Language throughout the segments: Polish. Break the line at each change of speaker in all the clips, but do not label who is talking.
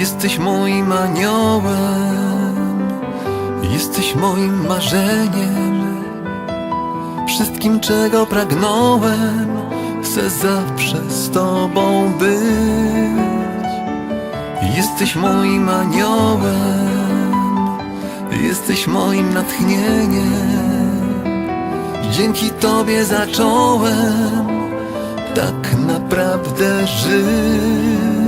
Jesteś moim aniołem, jesteś moim marzeniem, wszystkim czego pragnąłem, chcę zawsze z Tobą być. Jesteś moim aniołem, jesteś moim natchnieniem, dzięki Tobie zacząłem tak naprawdę żyć.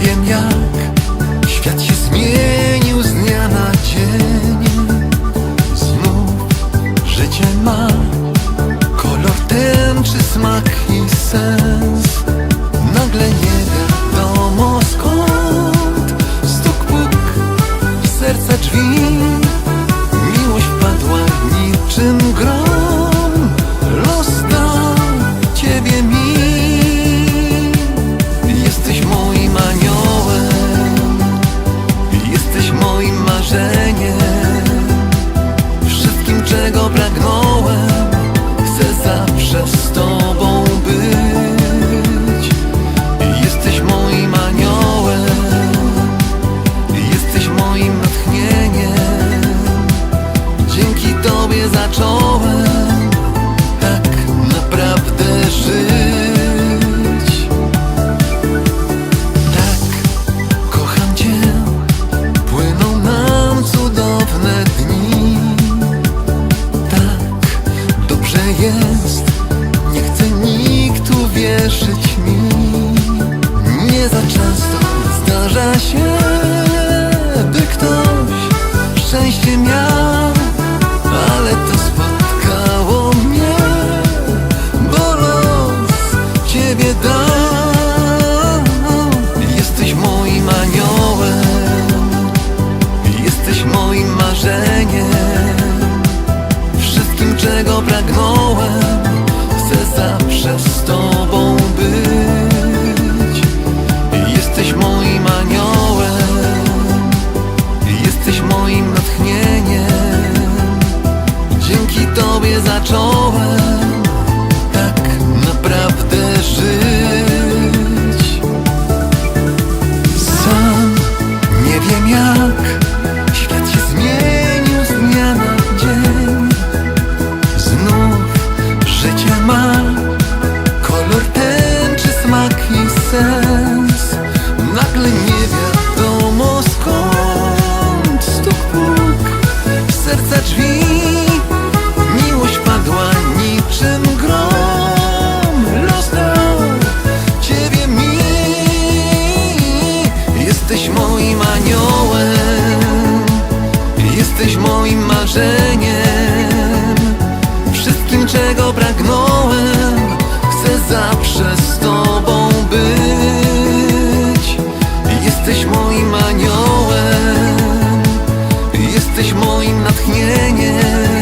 Wiem jak świat się zmienił z dnia na dzień. Znów życie ma kolor tęczy, smak i sens. Nagle nie czego pragnąłem, chcę zawsze z Tobą być. Jesteś moim aniołem, jesteś moim natchnieniem, dzięki Tobie zacząłem Yes. Sens. Nagle nie wiadomo skąd stuk puk w serca drzwi. Miłość padła niczym grom. Los dał Ciebie mi. Jesteś moim aniołem, jesteś moim marzeniem, wszystkim czego pragnąłem, chcę zawsze z nie, nie